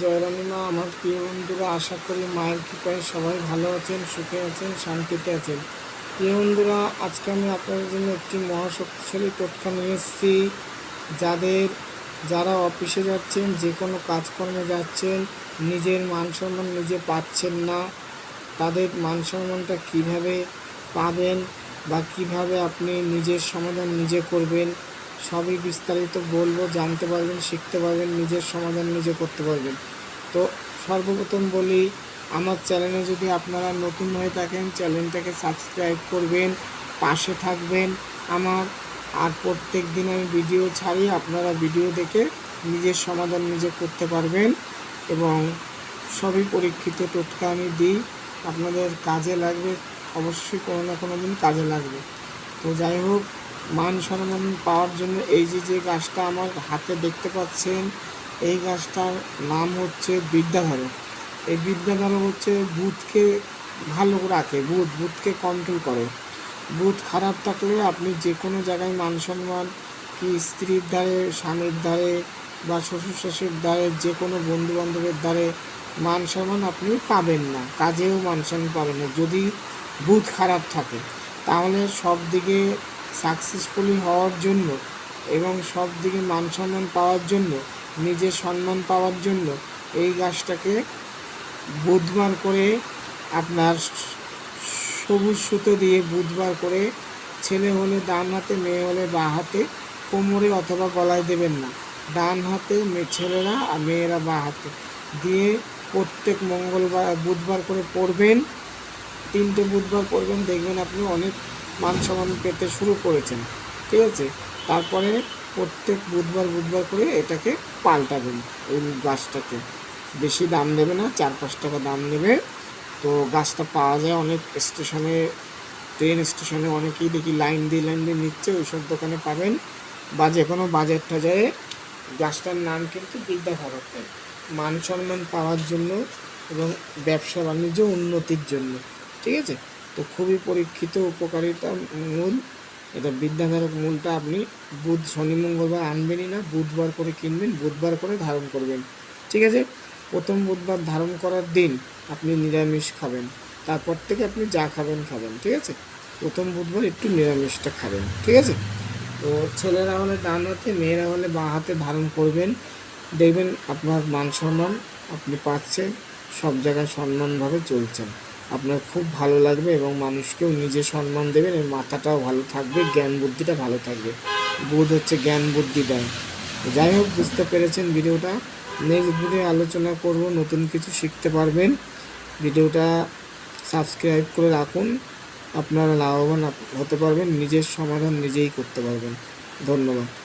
জয়রানী মা আমার প্রিয় বন্ধুরা, আশা করি মায়ের কৃপায় সবাই ভালো আছেন, সুখে আছেন, শান্তিতে আছেন। প্রিয় বন্ধুরা, আজকে আমি আপনাদের জন্য একটি মহাশক্তিশালী টোটকা নিয়ে এসেছি। যাদের, যারা অফিসে যাচ্ছেন, যে কোনো কাজকর্মে যাচ্ছেন, নিজের মান সম্মান নিজে পাচ্ছেন না, তাদের মান সম্মানটা কীভাবে পাবেন বা কীভাবে আপনি নিজের সমাধান নিজে করবেন সবই বিস্তারিত বলব, জানতে পারবেন, শিখতে পারবেন, নিজের সমাধান নিজে করতে পারবেন। তো সর্বপ্রথম বলি, আমার চ্যানেলে যদি আপনারা নতুন হয়ে থাকেন, চ্যানেলটাকে সাবস্ক্রাইব করবেন, পাশে থাকবেন। আমার আর প্রত্যেক দিন আমি ভিডিও ছাড়ি, আপনারা ভিডিও দেখে নিজের সমাধান নিজে করতে পারবেন এবং সবই পরীক্ষিত টোটকা আমি দিই। আপনাদের কাজে লাগবে, অবশ্যই কোনো না কোনো দিন কাজে লাগবে। তো যাই হোক মান সম্মান পাওয়ার জন্য এই যে যে গাছটা আমার হাতে দেখতে পাচ্ছেন, এই গাছটার নাম হচ্ছে বিদ্যাধারক এই বিদ্যাধারক হচ্ছে বুধকে ভালো রাখে বুধ বুধকে কন্ট্রোল করে। বুধ খারাপ থাকলে আপনি যে কোনো জায়গায় মান সম্মান কি স্ত্রীর দ্বারে, স্বামীর দ্বারে বা শ্বশুর শাশুড়ির দ্বারে, যে কোনো বন্ধু বান্ধবের দ্বারে মান সম্মান আপনি পাবেন না, কাজেও মান সম্মান পাবেন না। যদি বুধ খারাপ থাকে, তাহলে সব দিকে সাকসেসফুলি হওয়ার জন্য এবং সব দিকে মান সম্মান পাওয়ার জন্য, নিজের সম্মান পাওয়ার জন্য এই গাছটাকে বুধবার করে আপনার সবুজ সুতো দিয়ে বুধবার করে ছেলে হলে ডান হাতে, মেয়ে হলে বা হাতে কোমরে অথবা গলায় দেবেন না। ডান হাতে মেয়ে ছেলেরা আর মেয়েরা বা হাতে। দিয়ে প্রত্যেক মঙ্গলবার, বুধবার করে পড়বেন। তিনটে বুধবার পড়বেন, দেখবেন আপনি অনেক মান সম্মান পেতে শুরু করেছেন, ঠিক আছে? তারপরে প্রত্যেক বুধবার বুধবার করে এটাকে পাল্টাবেন, এই গাছটাকে। বেশি দাম দেবে না, চার পাঁচ টাকা দাম নেবে তো গাছটা পাওয়া যায় অনেক স্টেশনে, ট্রেন স্টেশনে অনেকেই দেখি লাইন দিয়ে লাইন দিয়ে নিচ্ছে, ওইসব দোকানে পাবেন। বা যে কোনো বাজার টাজারে গাছটার নাম কিন্তু বিদ্যাভারত মান সম্মান পাওয়ার জন্য এবং ব্যবসা বাণিজ্য উন্নতির জন্য, ঠিক আছে? তো খুবই পরীক্ষিত উপকারিতা মূল। এটা বিদ্যাধারক মূলটা আপনি বুধ, শনি, মঙ্গলবার আনবেনই না, বুধবার করে কিনবেন, বুধবার করে ধারণ করবেন। ঠিক আছে? প্রথম বুধবার ধারণ করার দিন আপনি নিরামিষ খাবেন, তারপর থেকে আপনি যা খাবেন খাবেন, ঠিক আছে? প্রথম বুধবার একটু নিরামিষটা খাবেন, ঠিক আছে? তো ছেলেরা হলে ডান হাতে, মেয়েরা হলে বাঁ হাতে ধারণ করবেন। দেখবেন আপনার মান সম্মান, আপনি পাচ্ছেন, সব জায়গায় সম্মানভাবে চলছেন। আপনার খুব ভালো লাগবে এবং মানুষকেও নিজে সম্মান দেবেন এবং মাথাটাও ভালো থাকবে, জ্ঞান বুদ্ধিটা ভালো থাকবে। বুধ হচ্ছে জ্ঞান বুদ্ধি দেয়। যাই হোক, বুঝতে পেরেছেন ভিডিওটা। নেক্সট ভিডিও আলোচনা করব, নতুন কিছু শিখতে পারবেন। ভিডিওটা সাবস্ক্রাইব করে রাখুন। আপনারা লাভবান হতে পারবেন, নিজের সমাধান নিজেই করতে পারবেন। ধন্যবাদ।